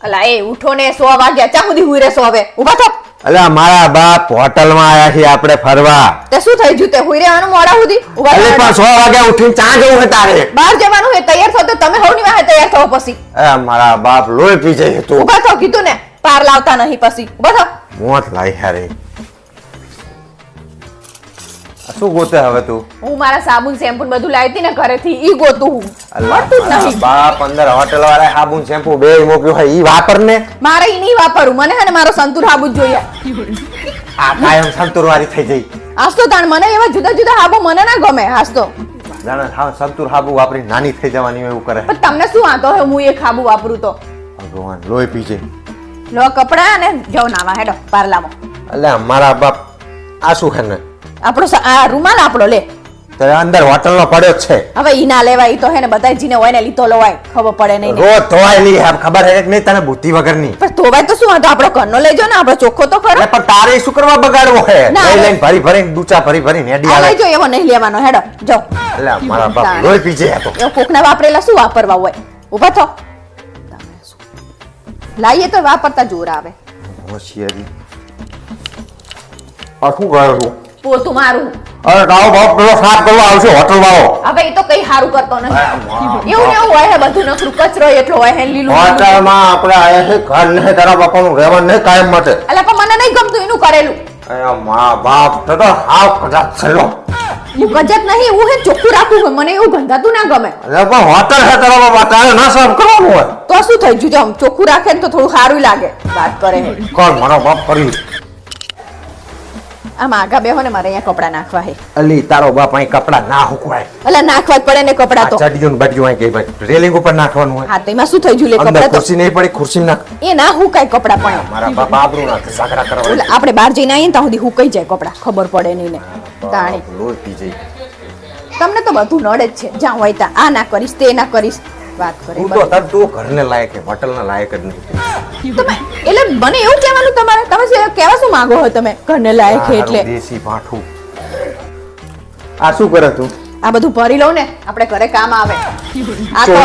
અલા એ ઉઠો ને સો વાગ્યા ચા સુધી હુઈ રહેશો હવે? ઊભા થો અલા મારા બાપ હોટલમાં આયા છીએ આપણે ફરવા. તે શું થઈ ગયું? તે હુઈ રહેવાનું મોડા સુધી? ઊભા અલે પણ સો વાગ્યા ઉઠીને ચા જવું હે તારે. બહાર જવાનું હે તૈયાર થો તો તમે હોની વાહે તૈયાર થો પછી. અરે મારા બાપ લોહી પી જાય તું. ઊભા થો કીધું ને પાર લાવતા નહીં પછી. ઊભા થો મોત લાઈ હારે. શું ગોતે હવે તું? હું મારા સાબુન શેમ્પુ બધું લાવી ને ઘરેથી ઈ ગોતું હું. મળતું જ નહીં બાપ અંદર હોટેલ વાળા સાબુન શેમ્પુ બે મૂક્યું હોય ઈ વાપર ને મારે ઈ નહીં વાપરું મને હે ને મારો સંતુર જ જોઈએ. આ કાયમ સંતુર વાળી થઈ જઈ. તો તાણ મને એવા જુદા જુદા હાબુ મને ના ગમે તો જાણે હા સંતુર હાબુ વાપરી નાની થઈ જવાની એવું કરે. પણ તમને શું વાંધો હે હું એક ખાબુ વાપરું તો? ભગવાન લોહી પી લો કપડા ને જાઉં નાવા હેડો લાવો. અલ્યા મારા બાપ આ શું હે ને. આપણો આ રૂમાલ આપણો લે. તો અંદર હોટલ નો પડ્યો છે. હવે ઈ ના લેવાય તો હે ને બધા જીને હોય ને લીધો લવાય. ખબર પડે નહીં ને. રોજ ધોવાય લી ખબર હે કે નહીં તને બુદ્ધિ વગરની. પણ ધોવાય તો શું વાંધો આપણો ઘરનો લેજો ને આપણો ચોખ્ખો તો ખરો. પણ તારે શું કરવા બગાડવો હે? લઈ લઈને ભરી ભરી દૂચા ભરી ભરી ને આ લઈ જો એવો નહીં લેવાનો હેડો જો એટલે મારા બાપ લોહી પીજે જાય એ કોકના વાપરેલા શું વાપરવા હોય? ઊભા થો. લાઈએ તો વાપરતા જોર આવે. હોશિયારી આ શું ગાયો પોતું મારું. અરે તારો બાપ પેલો સાફ કરવા આવશે હોટલ વાળો હવે એ તો કઈ સારું કરતો નથી. એવું એવું હોય હે બધું નખરું કચરો એટલો હોય હે લીલું હોટલમાં આપણે આયા છે ઘર ને તારા બાપાનું રહેવાનું નહીં કાયમ માટે. એટલે પણ મને નહીં ગમતું એનું કરેલું. અરે મા બાપ તો તો હાવ કદાચ છેલો હું ગજત નહીં એવું હે ચોખ્ખું રાખું હોય મને એવું ગંધાતું ના ગમે. અરે પણ હોટલ હે તારા બાપા તારે ના સાફ કરવાનું હોય. તો શું થઈ ગયું? જો આમ ચોખ્ખું રાખે ને તો થોડું સારું લાગે. વાત કરે કોણ મારો બાપ કર્યું? આમ આગા બેહો ને મારે અહીંયા કપડા નાખવા હે. અલી તારો બાપ અહીં કપડા ના હુકવાય. અલા નાખવા જ પડે ને કપડા તો. ચડિયું ને બડિયું અહીં કે ભાઈ. રેલિંગ ઉપર નાખવાનું હોય. હા તો એમાં શું થઈ ગયું લે કપડા તો ખુરશી નહીં પડી ખુરશી નાખ. એ ના હુકાય કપડા પણ. મારા બાપ આબરૂ ના સાકરા કરવા આપણે બહાર જઈને આવીએ ત્યાં સુધી હુકાઈ જાય કપડા ખબર પડે નહીં ને. તાણી. પી જાય. તમને તો બધું નડે જ છે. જ્યાં હોય ત્યાં આ ના કરીશ તે ના કરીશ. વાત કરે તું તો તાર તું ઘરને લાયક છે હોટલના લાયક જ નહીં તમે એટલે મને એવું કહેવાનું તમારે તમે જે કહેવા શું માંગો છો તમે? ઘરને લાયક છે એટલે. દેશી ભાઠું. આ શું કરે તું? આ બધું ભરી લઉં ને આપણે ઘરે કામ આવે. આ તો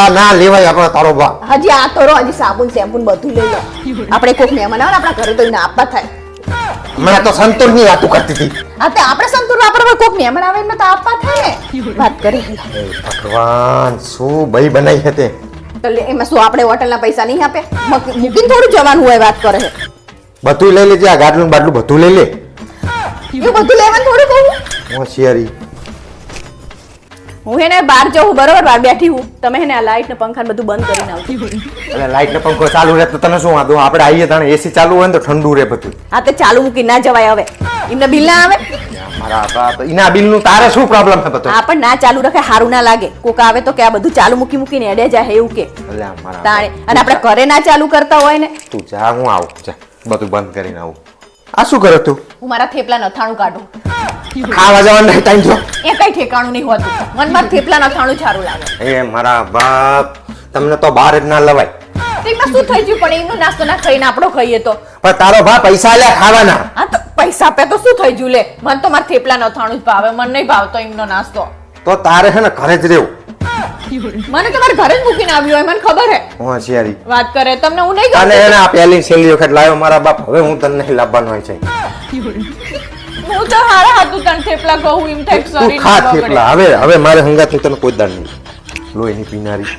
આ ના લેવાય આપણો તારો બાપ. હજી આ તો રો હજી સાબુન શેમ્પુ બધું લઈ લો. આપણે કોક મહેમાન આવે ને આપણા ઘરે તો એને આપવા થાય. મેં તો સંતુરની વાતું કરતી હતી. હા તે આપણે સંતુર વાપરવા કોક મહેમાન આવે એમને તો આપવા થાય. ને વાત કરી ભગવાન શું ભાઈ બનાવી છે તે? તો એમાં શું આપણે હોટલના પૈસા નહીં આપે? મક- મૂકીને થોડું જવાનું હોય વાત કરે બધું લઈ લેજે આ ગાડલું બાટલું બધું લઈ લે. એ બધું લેવાનું થોડું કહું. હોશિયારી હું એને બહાર જઉં બરોબર? બહાર બેઠી હું તમે એને આ લાઈટ ને પંખા બધું બંધ કરીને આવતી એટલે લાઈટ ને પંખો ચાલુ રહે તો તને શું વાંધો? આપણે આવીએ તાણે એસી ચાલુ હોય ને તો ઠંડુ રહે બધું. હા તો ચાલુ મૂકી ના જવાય હવે. એમને બિલ ના આવે? મારા એના બિલનું તારે શું પ્રોબ્લેમ છે બધો? પણ ના ચાલુ રાખે સારું ના લાગે. કોક આવે તો કે આ બધું ચાલુ મૂકી મૂકીને એડે જાય એવું કે. તાણે. અને આપણે ઘરે ના ચાલુ કરતા હોય ને? તું જા હું આવું. જા બધું બંધ કરીને આવું. આ શું કરે તું? હું મારા થેપલા નથાણું કાઢું. ખાવા જવાનું નહીં ટાઈમ જો એ કઈ ઠેકાણું નહીં હોતું. મનમાં થેપલા નથાણું સારું લાગે. એ મારા બાપ તમને તો બહાર જ ના લવાય. તેમાં શું થઈ ગયું? પણ એમનો નાસ્તો ના ખાઈને આપણો ખાઈએ તો. પણ તારો ભા પૈસા લે ખાવાના. હા તો પૈસા પે તો શું થઈ ગયું લે? મને તો મારા થેપલા નથાણું જ ભાવે મને નહીં ભાવતો એમનો નાસ્તો. તો તારે છે ને ઘરે જ રહેવું. મને તો મારા ઘરે જ મૂકીને આવ્યો હોય મને ખબર હે. હોશિયારી વાત કરે તમને હું નહીં અને એને આ પહેલી છેલ્લી વખત લાવ્યો મારા બાપ હવે હું તને નહીં લાવવાનો હોય છે. હું તો હારા હતું તને થેપલા કહું એમ થાય તું ખા થેપલા. હવે હવે મારે હંગાથી તને કોઈ દાન નહીં. લોહીની પીનારી.